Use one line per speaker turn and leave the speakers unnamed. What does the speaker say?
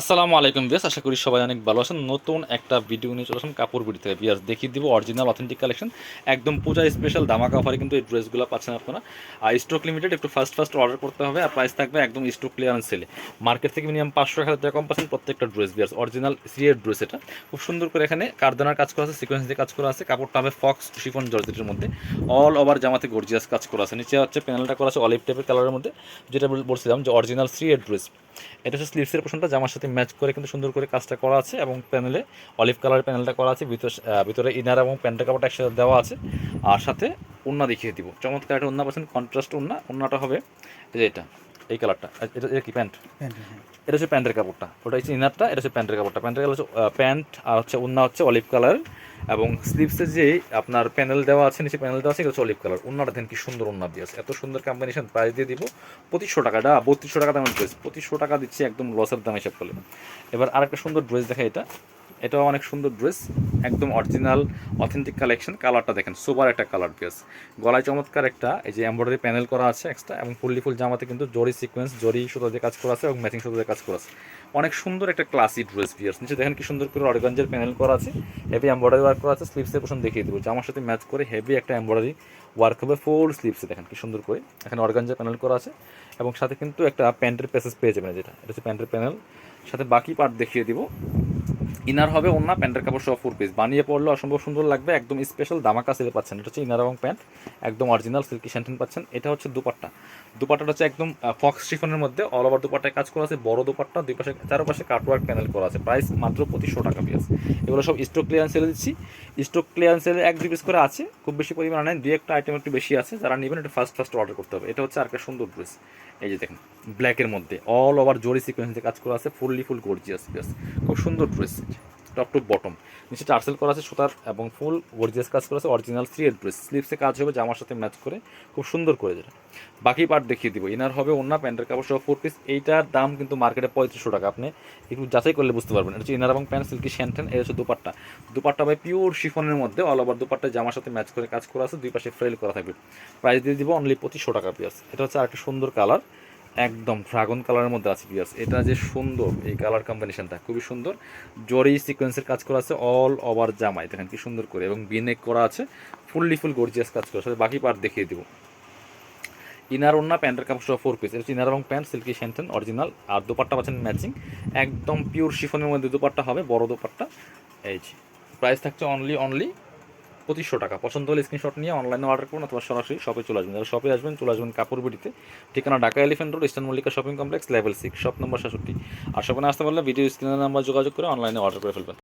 আসসালামু আলাইকুম বিয়াস আশা করি সবাই অনেক ভালো আছেন। নতুন একটা ভিডিও নিয়ে চলে আসলাম কাপড় বিড়ি থেকে বিয়াস দেখিয়ে দিব অরিজিনাল অথেন্টিক কালেকশন একদম পূজা স্পেশাল দামাকা অফারে কিন্তু এই ড্রেসগুলো পাচ্ছেন আপনারা। আর স্টক লিমিটেড একটু ফার্স্ট ফার্স্ট অর্ডার করতে হবে আর প্রাইস থাকবে একদম স্টক ক্লিয়ারেন্স সেলে মার্কেট থেকে মিনিমাম পাঁচশো হাজার টাকা কম পাচ্ছেন প্রত্যেকটা ড্রেস বিয়াস অরিজিনাল সিএর ড্রেস এটা। খুব সুন্দর করে এখানে কারদানার কাজ করা আছে সিকোয়েন্স দিয়ে কাজ করা আছে। কাপড়টা হবে ফক্স শিফন জর্জেটের মধ্যে। অল ওভার জামাতে গর্জিয়াস কাজ করা আছে। নিচে হচ্ছে প্যানেলটা করা আছে অলিভ টাইপের কালারের মধ্যে। যেটা বল- বলছিলাম যে অরিজিনাল থ্রি এর ড্রেস এটা হচ্ছে স্লিভসের পোর্শনটা জামার সাথে ম্যাচ করে কিন্তু সুন্দর করে কাজটা করা আছে এবং প্যানেলে অলিভ কালার প্যানেলটা করা আছে ভিতরে ভিতরে ইনার এবং প্যান্টের কাপড়টা একসাথে দেওয়া আছে। আর সাথে উন্না দেখিয়ে দিব। চমৎকার একটা উন্না পাচ্ছেন কন্ট্রাস্ট উন্না উন্নাটা হবে যে এটা এই কালারটা এটা এটা কি প্যান্ট এটা হচ্ছে প্যান্টের কাপড়টা। ওটা হচ্ছে ইনারটা এটা হচ্ছে প্যান্টের কাপড়টা। প্যান্টের কালার হচ্ছে প্যান্ট আর হচ্ছে উন্না হচ্ছে অলিভ কালার এবং স্লিভসে যে আপনার প্যানেল দেওয়া আছে, নিচে প্যানেল দেওয়া আছে অলিভ কালার উন্নাটা দেন কি সুন্দর ওনার দিয়ে আছে। এত সুন্দর কম্বিনেশন প্রাইস দিয়ে দিব পঁচিশশো টাকাটা, বত্রিশশো টাকা দামের ড্রেস পঁচিশশো টাকা দিচ্ছি একদম লসের দাম হিসাব করলে। এবার আরেকটা সুন্দর ড্রেস দেখা এটা। এটাও অনেক সুন্দর ড্রেস, একদম অরিজিনাল অথেন্টিক কালেকশন কালারটা দেখেন, সুপার একটা কালার ড্রেস গলায় চমৎকার একটা, এই যে এমব্রয়ডারি প্যানেল করা আছে এক্সট্রা এবং ফুললি ফুল জামাতে কিন্তু জরি সিকোয়েন্স জরি সুতো দিয়ে কাজ করা আছে এবং ম্যাচিং সুতো দিয়ে কাজ করা আছে। অনেক সুন্দর একটা ক্লাসি ড্রেস পিয়ার্স নিচে দেখেন কি সুন্দর করে অর্গানজের প্যানেল করা আছে। হেভি এমব্রয়ডারি ওয়ার্ক করা আছে স্লিপসের পোশন দেখিয়ে দেবো। জামার সাথে ম্যাচ করে হেভি একটা এমব্রয়ডারি ওয়ার্ক হবে ফুল স্লিপসে দেখেন কি সুন্দর করে এখানে অর্গানজের প্যানেল করা আছে, এবং সাথে কিন্তু একটা প্যান্টের প্যাসেজ পেয়ে যাবেন যেটা। এটা হচ্ছে প্যান্টের প্যানেল সাথে বাকি পার্ট দেখিয়ে দিব। ইনার হবে অন্য প্যান্টের কাপড় সহ ফোর পিস বানিয়ে পড়লে অসম্ভব সুন্দর লাগবে, একদম স্পেশাল দামাকা সেলে পাচ্ছেন। এটা হচ্ছে ইনার এবং প্যান্ট, একদম অরিজিনাল সিল্কি শ্যান্টেন পাচ্ছেন। এটা হচ্ছে দুপাট্টা। দুপাট্টাটা হচ্ছে একদম ফক্স শিফনের মধ্যে। অল ওভার দুপাট্টায় কাজ করা আছে, বড় দুপাট্টা, দুই পাশে, চারপাশে কাটওয়ার্ক প্যানেল করা আছে। প্রাইস মাত্র পঁচিশশো টাকা পিস এগুলো সব স্টক ক্লিয়ারেন্স সেলে দিচ্ছি। স্টক ক্লিয়ারেন্স সেলে এক দুই পিস করে আছে, খুব বেশি পরিমাণে দুই একটা আইটেম একটু বেশি আছে। যারা নেবেন, এটা ফার্স্ট ফার্স্ট অর্ডার করতে হবে। এটা হচ্ছে আর একটা সুন্দর ড্রেস এই যে দেখেন ব্ল্যাকের মধ্যে। অল ওভার জরি সিকোয়েন্সে কাজ করা আছে ফুললি ফুল গর্জিয়াস পিস খুব সুন্দর ড্রেস টপ টু বটম। নিচে টার্সেল করা আছে, সুতার এবং ফুল গর্জিয়াস কাজ করা আছে অরিজিনাল থ্রি এর ড্রেস স্লিপসে কাজ হবে, জামার সাথে ম্যাচ করে খুব সুন্দর করে যেটা বাকি পার্ট দেখিয়ে দিব। ইনার হবে অন্য প্যান্টের কাপড় সহ ফোর পিস এইটার দাম কিন্তু মার্কেটে পঁয়ত্রিশশো টাকা। আপনি একটু যাচাই করলে বুঝতে পারবেন। এটা হচ্ছে ইনার এবং প্যান্ট সিল্কি শ্যান্টেন এটা হচ্ছে দুপাট্টা। দুপাট্টা ভাই পিওর শিফনের মধ্যে অল ওভার দুপাট্টা জামার সাথে ম্যাচ করে কাজ করা আছে, দুই পাশে ফ্রেল করা থাকবে। প্রাইস দিয়ে দিব অনলি পঁচিশশো টাকা পিয়াস এটা হচ্ছে আরেকটা সুন্দর কালার একদম ড্রাগন কালারের মধ্যে আছে পিয়াস এটা যে সুন্দর, এই কালার কম্বিনেশনটা খুবই সুন্দর। জরি সিকোয়েন্সের কাজ করা আছে অল ওভার জামাই। দেখেন কি সুন্দর করে, এবং বিনেক করা আছে ফুললি ফুল গর্জিয়াস কাজ করা আছে। বাকি পার্ট দেখিয়ে দিব। ইনার ওন্না প্যান্টের কাপড় সহ ফোর পিস এটা ইনার এবং প্যান্ট সিল্কি শ্যান্টেন অরিজিনাল আর দুপাট্টা পাচ্ছেন ম্যাচিং একদম পিওর শিফনের মধ্যে দুপাট্টা হবে, বড় দুপাট্টা। এই প্রাইস থাকছে অনলি অনলি পঁচিশশো টাকা। পছন্দ হলে স্ক্রিনশট নিয়ে অনলাইনে অর্ডার করুন অথবা সরাসরি শপে চলে আসবেন। যারা শপে আসবেন, চলে আসবেন কাপড় বিড়িতে ঠিকানা Dhaka elephant road eastern Mallika shopping complex level six shop number সাতষট্টি আর শপে আসতে পারলে ভিডিও স্ক্রিনের নাম্বার যোগাযোগ করে অনলাইনে অর্ডার করে ফেলবেন।